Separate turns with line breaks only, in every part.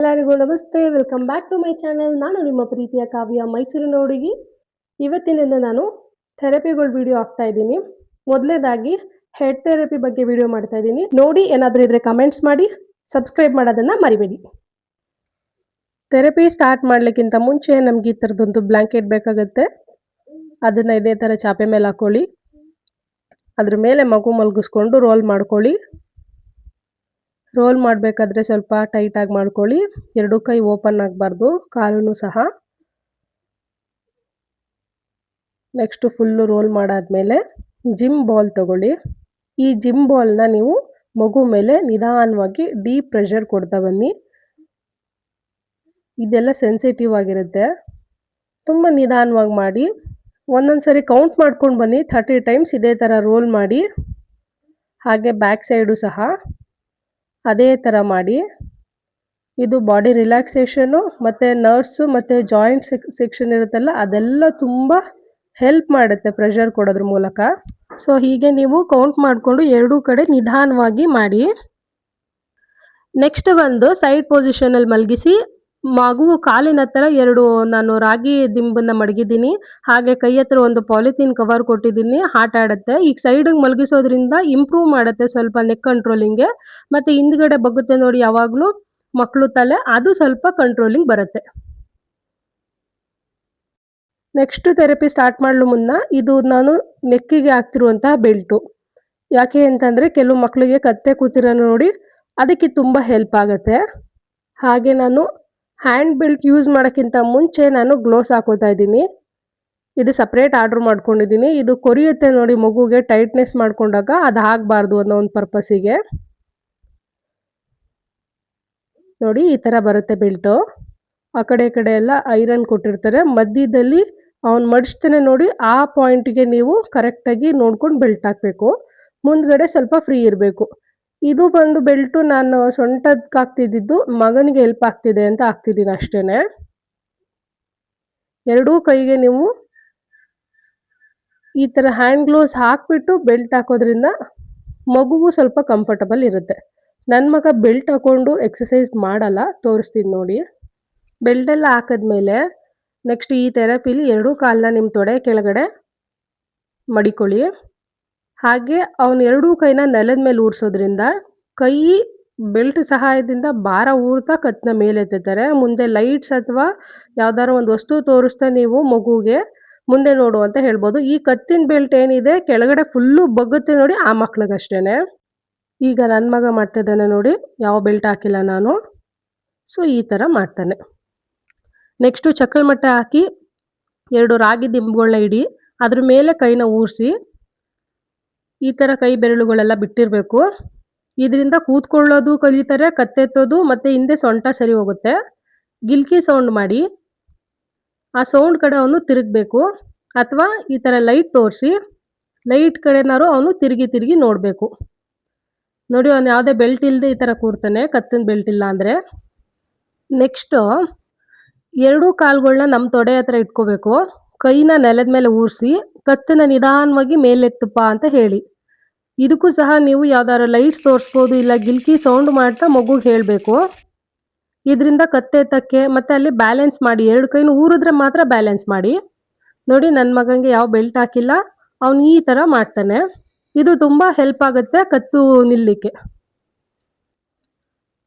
ಎಲ್ಲರಿಗೂ ನಮಸ್ತೆ. Welcome back to my channel ನಾನು ನಿಮ್ಮ ಪ್ರೀತಿಯ ಕಾವ್ಯ ಮೈಸೂರಿನ ಹುಡುಗಿ. ಇವತ್ತಿನಿಂದ ನಾನು ಥೆರಪಿಗಳು ವಿಡಿಯೋ ಹಾಕ್ತಾ ಇದ್ದೀನಿ. ಮೊದಲೇದಾಗಿ ಹೆಡ್ ಥೆರಪಿ ಬಗ್ಗೆ ವಿಡಿಯೋ ಮಾಡ್ತಾ ಇದ್ದೀನಿ. ನೋಡಿ ಏನಾದರೂ ಇದ್ರೆ ಕಮೆಂಟ್ಸ್ ಮಾಡಿ ಸಬ್ಸ್ಕ್ರೈಬ್ ಮಾಡೋದನ್ನ ಮರಿಬೇಡಿ. ಥೆರಪಿ ಸ್ಟಾರ್ಟ್ ಮಾಡ್ಲಿಕ್ಕಿಂತ ಮುಂಚೆ ನಮ್ಗೆ ಈ ಥರದೊಂದು ಬ್ಲ್ಯಾಂಕೆಟ್ ಬೇಕಾಗುತ್ತೆ. ಅದನ್ನ ಇದೇ ಥರ ಚಾಪೆ ಮೇಲೆ ಹಾಕೊಳ್ಳಿ. ಅದ್ರ ಮೇಲೆ ಮಗು ಮಲಗಿಸ್ಕೊಂಡು ರೋಲ್ ಮಾಡ್ಕೊಳ್ಳಿ. ರೋಲ್ ಮಾಡಬೇಕಾದ್ರೆ ಸ್ವಲ್ಪ ಟೈಟಾಗಿ ಮಾಡ್ಕೊಳ್ಳಿ. ಎರಡು ಕೈ ಓಪನ್ ಆಗಬಾರ್ದು ಕಾಲೂ ಸಹ. ನೆಕ್ಸ್ಟು ಫುಲ್ಲು ರೋಲ್ ಮಾಡಾದಮೇಲೆ ಜಿಮ್ ಬಾಲ್ ತಗೊಳ್ಳಿ. ಈ ಜಿಮ್ ಬಾಲ್ನ ನೀವು ಮಗು ಮೇಲೆ ನಿಧಾನವಾಗಿ ಡೀಪ್ ಪ್ರೆಷರ್ ಕೊಡ್ತಾ ಬನ್ನಿ. ಇದೆಲ್ಲ ಸೆನ್ಸಿಟಿವ್ ಆಗಿರುತ್ತೆ. ತುಂಬ ನಿಧಾನವಾಗಿ ಮಾಡಿ. ಒಂದೊಂದು ಸರಿ ಕೌಂಟ್ ಮಾಡ್ಕೊಂಡು ಬನ್ನಿ. ಥರ್ಟಿ ಟೈಮ್ಸ್ ಇದೇ ಥರ ರೋಲ್ ಮಾಡಿ. ಹಾಗೆ ಬ್ಯಾಕ್ ಸೈಡು ಸಹ. ಅದೇ ಥರ ಮಾಡಿ. ಇದು ಬಾಡಿ ರಿಲ್ಯಾಕ್ಸೇಷನು ಮತ್ತು ನರ್ವ್ಸು ಮತ್ತು ಜಾಯಿಂಟ್ ಸೆಕ್ಷನ್ ಇರುತ್ತಲ್ಲ, ಅದೆಲ್ಲ ತುಂಬ ಹೆಲ್ಪ್ ಮಾಡುತ್ತೆ ಪ್ರೆಷರ್ ಕೊಡೋದ್ರ ಮೂಲಕ. ಸೊ ಹೀಗೆ ನೀವು ಕೌಂಟ್ ಮಾಡಿಕೊಂಡು ಎರಡೂ ಕಡೆ ನಿಧಾನವಾಗಿ ಮಾಡಿ. ನೆಕ್ಸ್ಟ್ ಒಂದು ಸೈಡ್ ಪೊಸಿಷನಲ್ಲಿ ಮಲಗಿಸಿ ಮಗು ಕಾಲಿನ ಹತ್ರ ಎರಡು, ನಾನು ರಾಗಿ ದಿಂಬನ್ನ ಮಡಗಿದ್ದೀನಿ. ಹಾಗೆ ಕೈ ಹತ್ರ ಒಂದು ಪಾಲಿಥೀನ್ ಕವರ್ ಕೊಟ್ಟಿದ್ದೀನಿ. ಆಟ ಆಡುತ್ತೆ. ಈಗ ಸೈಡಿಗೆ ಮಲಗಿಸೋದ್ರಿಂದ ಇಂಪ್ರೂವ್ ಮಾಡುತ್ತೆ ಸ್ವಲ್ಪ ನೆಕ್ ಕಂಟ್ರೋಲಿಂಗ್ಗೆ ಮತ್ತೆ ಹಿಂದ್ಗಡೆ ಬಗ್ಗುತ್ತೆ ನೋಡಿ ಯಾವಾಗಲೂ ಮಕ್ಕಳು ತಲೆ, ಅದು ಸ್ವಲ್ಪ ಕಂಟ್ರೋಲಿಂಗ್ ಬರುತ್ತೆ. ನೆಕ್ಸ್ಟ್ ಥೆರಪಿ ಸ್ಟಾರ್ಟ್ ಮಾಡಲು ಮುನ್ನ ಇದು ನಾನು ನೆಕ್ಕಿಗೆ ಹಾಕ್ತಿರುವಂತಹ ಬೆಲ್ಟು. ಯಾಕೆ ಅಂತಂದರೆ ಕೆಲವು ಮಕ್ಕಳಿಗೆ ಕತ್ತೆ ಕೂತಿರೋ ನೋಡಿ ಅದಕ್ಕೆ ತುಂಬ ಹೆಲ್ಪ್ ಆಗುತ್ತೆ. ಹಾಗೆ ನಾನು ಹ್ಯಾಂಡ್ ಬಿಲ್ಟ್ ಯೂಸ್ ಮಾಡೋಕ್ಕಿಂತ ಮುಂಚೆ ನಾನು ಗ್ಲೋಸ್ ಹಾಕೋತಾ ಇದ್ದೀನಿ. ಇದು ಸಪ್ರೇಟ್ ಆರ್ಡ್ರ್ ಮಾಡ್ಕೊಂಡಿದ್ದೀನಿ. ಇದು ಕೊರಿಯುತ್ತೆ ನೋಡಿ ಮಗುಗೆ ಟೈಟ್ನೆಸ್ ಮಾಡ್ಕೊಂಡಾಗ ಅದು ಆಗಬಾರ್ದು ಅನ್ನೋ ಒಂದು ಪರ್ಪಸ್ಸಿಗೆ ನೋಡಿ ಈ ಥರ ಬರುತ್ತೆ ಬಿಲ್ಟು ಆ ಕಡೆ ಈ ಕಡೆ ಎಲ್ಲ ಐರನ್ ಕೊಟ್ಟಿರ್ತಾರೆ. ಮಧ್ಯದಲ್ಲಿ ಅವ್ನು ಮಡಿಸ್ತಾನೆ ನೋಡಿ ಆ ಪಾಯಿಂಟ್ಗೆ ನೀವು ಕರೆಕ್ಟಾಗಿ ನೋಡ್ಕೊಂಡು ಬೆಲ್ಟ್ ಹಾಕಬೇಕು. ಮುಂದ್ಗಡೆ ಸ್ವಲ್ಪ ಫ್ರೀ ಇರಬೇಕು. ಇದು ಬಂದು ಬೆಲ್ಟು ನಾನು ಸೊಂಟಕ್ಕೆ ಹಾಕ್ತಿದ್ದಿದ್ದು ಮಗನಿಗೆ ಹೆಲ್ಪ್ ಆಗ್ತಿದೆ ಅಂತ ಹಾಕ್ತಿದ್ದೀನಿ ಅಷ್ಟೇ ಎರಡೂ ಕೈಗೆ ನೀವು ಈ ಥರ ಹ್ಯಾಂಡ್ ಗ್ಲೋವ್ಸ್ ಹಾಕ್ಬಿಟ್ಟು ಬೆಲ್ಟ್ ಹಾಕೋದ್ರಿಂದ ಮಗುಗೂ ಸ್ವಲ್ಪ ಕಂಫರ್ಟಬಲ್ ಇರುತ್ತೆ. ನನ್ನ ಮಗ ಬೆಲ್ಟ್ ಹಾಕ್ಕೊಂಡು ಎಕ್ಸಸೈಸ್ ಮಾಡಲ್ಲ, ತೋರಿಸ್ತೀನಿ ನೋಡಿ. ಬೆಲ್ಟೆಲ್ಲ ಹಾಕಿದ್ಮೇಲೆ ನೆಕ್ಸ್ಟ್ ಈ ಥೆರಪಿಲಿ ಎರಡೂ ಕಾಲನ್ನ ನಿಮ್ಮ ತೊಡೆ ಕೆಳಗಡೆ ಮಡಿಕೊಳ್ಳಿ. ಹಾಗೆ ಅವನ ಎರಡೂ ಕೈನ ನೆಲದ ಮೇಲೆ ಊರಿಸೋದ್ರಿಂದ ಕೈ ಬೆಲ್ಟ್ ಸಹಾಯದಿಂದ ಭಾರ ಊರ್ತಾ ಕತ್ತನ್ನ ಮೇಲೆತ್ತಾರೆ ಮುಂದೆ ಲೈಟ್ಸ್ ಅಥವಾ ಯಾವ್ದಾರ ಒಂದು ವಸ್ತು ತೋರಿಸ್ತಾ ನೀವು ಮಗುಗೆ ಮುಂದೆ ನೋಡು ಅಂತ ಹೇಳ್ಬೋದು. ಈ ಕತ್ತಿನ ಬೆಲ್ಟ್ ಏನಿದೆ, ಕೆಳಗಡೆ ಫುಲ್ಲು ಬಗ್ಗುತ್ತೆ ನೋಡಿ ಆ ಮಕ್ಳಿಗಷ್ಟೇ ಈಗ ನನ್ನ ಮಗ ಮಾಡ್ತಿದ್ದಾನೆ ನೋಡಿ, ಯಾವ ಬೆಲ್ಟ್ ಹಾಕಿಲ್ಲ ನಾನು. ಸೊ, ಈ ಥರ ಮಾಡ್ತಾನೆ. ನೆಕ್ಸ್ಟು ಚಕ್ಕಳ ಮಟ್ಟ ಹಾಕಿ ಎರಡು ರಾಗಿ ದಿಂಬುಗಳನ್ನ ಇಡಿ, ಅದ್ರ ಮೇಲೆ ಕೈನ ಊರಿಸಿ ಈ ಥರ ಕೈ ಬೆರಳುಗಳೆಲ್ಲ ಬಿಟ್ಟಿರಬೇಕು. ಇದರಿಂದ ಕೂತ್ಕೊಳ್ಳೋದು, ಕಲಿತಾರೆ, ಕತ್ತೆತ್ತೋದು, ಮತ್ತು ಹಿಂದೆ ಸೊಂಟ ಸರಿ ಹೋಗುತ್ತೆ. ಗಿಲ್ಕಿ ಸೌಂಡ್ ಮಾಡಿ. ಆ ಸೌಂಡ್ ಕಡೆ ಅವನು ತಿರುಗಬೇಕು. ಅಥವಾ ಈ ಥರ ಲೈಟ್ ತೋರಿಸಿ. ಲೈಟ್ ಕಡೆನಾರು ಅವನು ತಿರುಗಿ ತಿರುಗಿ ನೋಡಬೇಕು. ನೋಡಿ, ಅವನು ಯಾವುದೇ ಬೆಲ್ಟ್ ಇಲ್ಲದೆ ಈ ಥರ ಕೂರ್ತಾನೆ, ಕತ್ತಿನ ಬೆಲ್ಟ್ ಇಲ್ಲ ಅಂದರೆ. ನೆಕ್ಸ್ಟು, ಎರಡೂ ಕಾಲುಗಳನ್ನ ನಮ್ಮ ತೊಡೆ ಹತ್ರ ಇಟ್ಕೋಬೇಕು. ಕೈನ ನೆಲದ ಮೇಲೆ ಊರಿಸಿ. ಕತ್ತನ್ನ ನಿಧಾನವಾಗಿ ಮೇಲೆತ್ತಪ್ಪ ಅಂತ ಹೇಳಿ. ಇದಕ್ಕೂ ಸಹ ನೀವು ಯಾವ್ದಾದ್ರು ಲೈಟ್ಸ್ ತೋರಿಸ್ಬೋದು ಇಲ್ಲ ಗಿಲ್ಕಿ ಸೌಂಡ್ ಮಾಡ್ತಾ ಮಗುಗೆ ಹೇಳಬೇಕು. ಇದರಿಂದ ಕತ್ತೆತ್ತಕ್ಕೆ ಮತ್ತೆ ಅಲ್ಲಿ ಬ್ಯಾಲೆನ್ಸ್ ಮಾಡಿ, ಎರಡು ಕೈನ ಊರಿದ್ರೆ ಮಾತ್ರ ಬ್ಯಾಲೆನ್ಸ್ ಮಾಡಿ. ನೋಡಿ ನನ್ನ ಮಗನಿಗೆ ಯಾವ ಬೆಲ್ಟ್ ಹಾಕಿಲ್ಲ, ಅವನು ಈ ಥರ ಮಾಡ್ತಾನೆ. ಇದು ತುಂಬ ಹೆಲ್ಪ್ ಆಗುತ್ತೆ ಕತ್ತು ನಿಲ್ಲಿಕ್ಕೆ.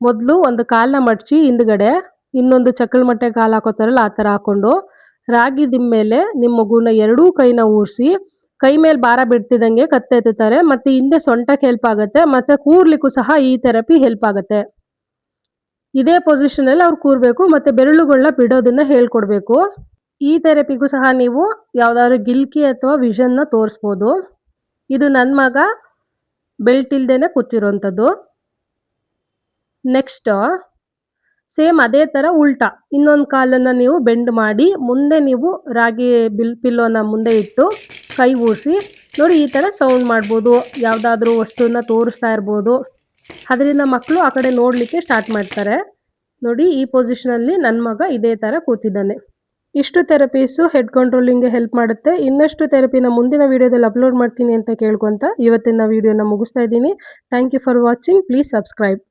ಮೊದಲು ಒಂದು ಕಾಲನ್ನ ಮಡಚಿ ಹಿಂದ್ಗಡೆ, ಇನ್ನೊಂದು ಚಕ್ಕಳ ಮಟ್ಟೆ ಕಾಲು ಹಾಕೋತಾರಲ್ಲ ಆ ಥರ ಹಾಕೊಂಡು ರಾಗಿ ಮೇಲೆ ನಿಮ್ಮ ಮಗುನ ಎರಡೂ ಕೈನ ಊರಿಸಿ, ಕೈ ಮೇಲೆ ಭಾರ ಬಿಡ್ತಿದಂಗೆ ಕತ್ತೆತ್ತಾರೆ ಮತ್ತೆ ಹಿಂದೆ ಸೊಂಟಕ್ಕೆ ಹೆಲ್ಪ್ ಆಗುತ್ತೆ, ಮತ್ತೆ ಕೂರ್ಲಿಕ್ಕೂ ಸಹ ಈ ಥೆರಪಿ ಹೆಲ್ಪ್ ಆಗುತ್ತೆ. ಇದೇ ಪೊಸಿಷನಲ್ಲಿ ಅವ್ರು ಕೂರ್ಬೇಕು, ಮತ್ತೆ ಬೆರಳುಗಳನ್ನ ಬಿಡೋದನ್ನ ಹೇಳ್ಕೊಡ್ಬೇಕು. ಈ ಥೆರಪಿಗೂ ಸಹ ನೀವು ಯಾವ್ದಾದ್ರು ಗಿಲ್ಕಿ ಅಥವಾ ವಿಷನ್ನ ತೋರಿಸ್ಬೋದು. ಇದು ನನ್ನ ಮಗ ಬೆಲ್ಟ್ ಇಲ್ದೇನೆ ಕೂತಿರೋಂಥದ್ದು. ನೆಕ್ಸ್ಟ್ ಸೇಮ್ ಅದೇ ತರ ಉಲ್ಟಾ. ಇನ್ನೊಂದು ಕಾಲನ್ನ ನೀವು ಬೆಂಡ್ ಮಾಡಿ, ಮುಂದೆ ನೀವು ರಾಗಿ ಬಿಲ್, ಪಿಲ್ಲೋನ ಮುಂದೆ ಇಟ್ಟು ಕೈ ಊಸಿ ನೋಡಿ ಈ ಥರ ಸೌಂಡ್ ಮಾಡ್ಬೋದು. ಯಾವುದಾದ್ರೂ ವಸ್ತುವನ್ನ ತೋರಿಸ್ತಾ ಇರ್ಬೋದು. ಅದರಿಂದ ಮಕ್ಕಳು ಆ ಕಡೆ ನೋಡಲಿಕ್ಕೆ ಸ್ಟಾರ್ಟ್ ಮಾಡ್ತಾರೆ. ನೋಡಿ ಈ ಪೊಸಿಷನಲ್ಲಿ ನನ್ನ ಮಗ ಇದೇ ಥರ ಕೂತಿದ್ದಾನೆ. ಇಷ್ಟು ಥೆರಪೀಸು ಹೆಡ್ ಕಂಟ್ರೋಲಿಂಗ್ಗೆ ಹೆಲ್ಪ್ ಮಾಡುತ್ತೆ. ಇನ್ನಷ್ಟು ಥೆರಪಿನ ಮುಂದಿನ ವಿಡಿಯೋದಲ್ಲಿ ಅಪ್ಲೋಡ್ ಮಾಡ್ತೀನಿ ಅಂತ ಕೇಳ್ಕೊತ ಇವತ್ತಿನ ವಿಡಿಯೋನ ಮುಗಿಸ್ತಾ ಇದ್ದೀನಿ. Thank you for watching please subscribe